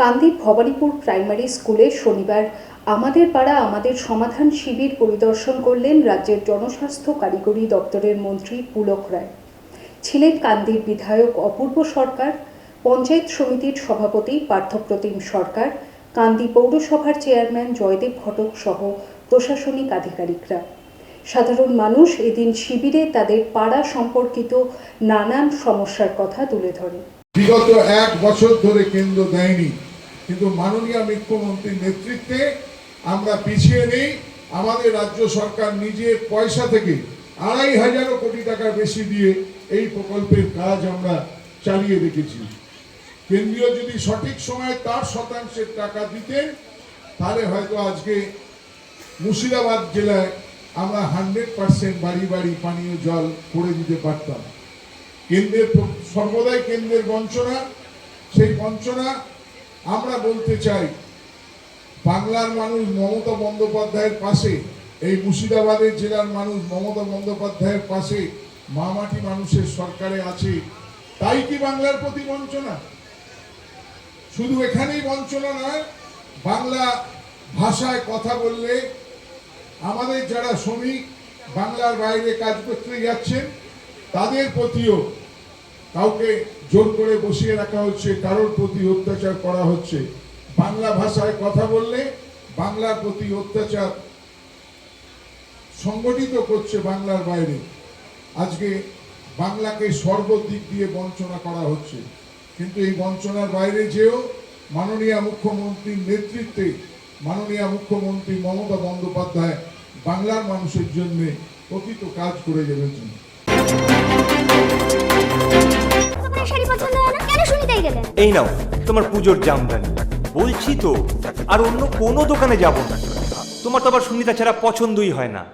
কান্দির Bhabanipur primary স্কুলে শনিবার আমাদের পাড়া আমাদের সমাধান শিবির পরিদর্শন করলেন রাজ্যের জনস্বাস্থ্য কারিগরি দপ্তরের মন্ত্রী পুলক রায়। ছিলেন কান্দির বিধায়ক অপূর্ব সরকার, পঞ্চায়েত সমিতির সভাপতি পার্থপ্রতিম সরকার, কান্দি পৌরসভার চেয়ারম্যান জয়দেব ঘটক সহ প্রশাসনিক আধিকারিকরা। সাধারণ মানুষ এদিন শিবিরে তাদের পাড়া সম্পর্কিত নানান সমস্যার কথা তুলে ধরে। বিগত এক বছর ধরে কেন্দ্র দেয়নি। কিন্তু মাননীয় মুখ্যমন্ত্রীর নেতৃত্বে আমরা পিছিয়ে নেই। আমাদের রাজ্য সরকার নিজের পয়সা থেকে আড়াই হাজার কোটি টাকা বেশি দিয়ে এই প্রকল্পের কাজ আমরা চালিয়ে রেখেছি কেন্দ্রীয় যদি সঠিক সময়ে তার শতাংশের টাকা দিতেন, তাহলে হয়তো আজকে মুর্শিদাবাদ জেলায় আমরা হান্ড্রেড পার্সেন্ট বাড়ি বাড়ি পানীয় জল করে দিতে পারতাম। কেন্দ্রের সর্বদাই কেন্দ্রের বঞ্চনা, সেই বঞ্চনা আমরা বলতে চাই, বাংলার মানুষ মমতা বন্দ্যোপাধ্যায়ের পাশে, এই মুর্শিদাবাদের জেলার মানুষ মমতা বন্দ্যোপাধ্যায়ের পাশে মামাটি মানুষের সরকারে আছে, তাই কি বাংলার প্রতি বঞ্চনা? শুধু এখানেই বঞ্চনা নয়, বাংলা ভাষায় কথা বললে আমাদের যারা শ্রমিক বাংলার বাইরে কাজ করতে যাচ্ছেন, তাদের প্রতিও কাউকে জোর করে বসিয়ে রাখা হচ্ছে, কারোর প্রতি অত্যাচার করা হচ্ছে। বাংলা ভাষায় কথা বললে বাংলার প্রতি অত্যাচার সংগঠিত করছে বাংলার বাইরে। আজকে বাংলাকে সর্বদিক দিয়ে বঞ্চনা করা হচ্ছে। কিন্তু এই বঞ্চনার বাইরে যেও মাননীয় মুখ্যমন্ত্রীর নেতৃত্বে মাননীয় মুখ্যমন্ত্রী মমতা বন্দ্যোপাধ্যায় বাংলার মানুষের জন্য প্রকৃত কাজ করে যাবেছেন এই নাও, তোমার পুজোর জামদানি। বলছি তো, আর অন্য কোনো দোকানে যাব না। তোমার তো আবার সুনিতা ছাড়া পছন্দই হয় না।